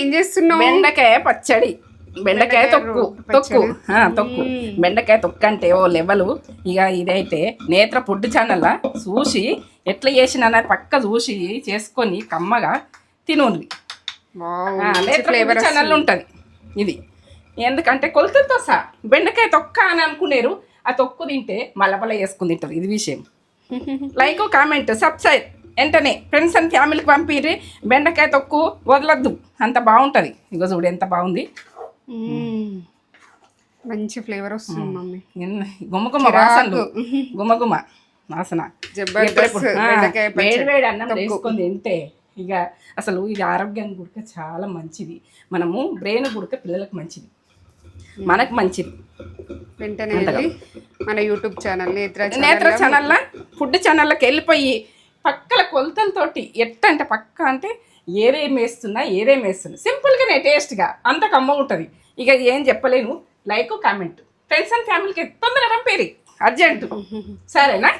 ఏం చేస్తున్నావు? బెండకాయ పచ్చడి. బెండకాయ తొక్కు. తొక్కు. తొక్కు. బెండకాయ తొక్కు అంటే ఓ లెవెలు. ఇక ఇదైతే నేత్ర ఫుడ్ ఛానల్ చూసి ఎట్లా చేసిన పక్క చూసి చేసుకొని కమ్మగా తినుంది నేత్ర ఛానల్ ఉంటుంది. ఇది. ఎందుకంటే కొలతలతో సహా బెండకాయ తొక్క అని అనుకునేరు. ఆ తొక్కు తింటే మలబల వేసుకుని తింటారు. ఇది విషయం. లైక్ కామెంట్ సబ్స్క్రైబ్ వెంటనే ఫ్రెండ్స్ అండ్ ఫ్యామిలీకి పంపిర్రి బెండకాయ తొక్కు వదలద్దు. అంత బాగుంటుంది. ఇగో చూడు ఎంత బాగుంది. మంచి ఫ్లేవర్ వస్తుంది మమ్మీ. ఎన్న- గుమ్మగుమ్మ వాసనలు. గుమ్మగుమ్మ వాసన. వేడి వేడి అన్నం వేసుకొని తింటే ఇక అసలు ఇది ఆరోగ్యానికి గుడిక చాలా మంచిది. మనము బ్రెయిన్ గుడిక పిల్లలకు మంచిది. మనకు మంచిది. వెంటనే మన యూట్యూబ్ ఛానల్ నేత్ర నేత్ర ఛానల్ ఛానల్లో ఫుడ్ ఛానల్లోకి వెళ్ళిపోయి పక్కల కొలతలతోటి ఎట్ట అంటే పక్క అంటే ఏరేం వేస్తున్నా ఏరేం వేస్తున్నా సింపుల్గానే టేస్ట్గా. అంత కమ్మ ఉంటుంది. ఇక ఏం చెప్పలేను. Like comment. ఫ్రెండ్స్ అండ్ ఫ్యామిలీకి తొందరగా పంపేరి అర్జెంటు. సరేనా?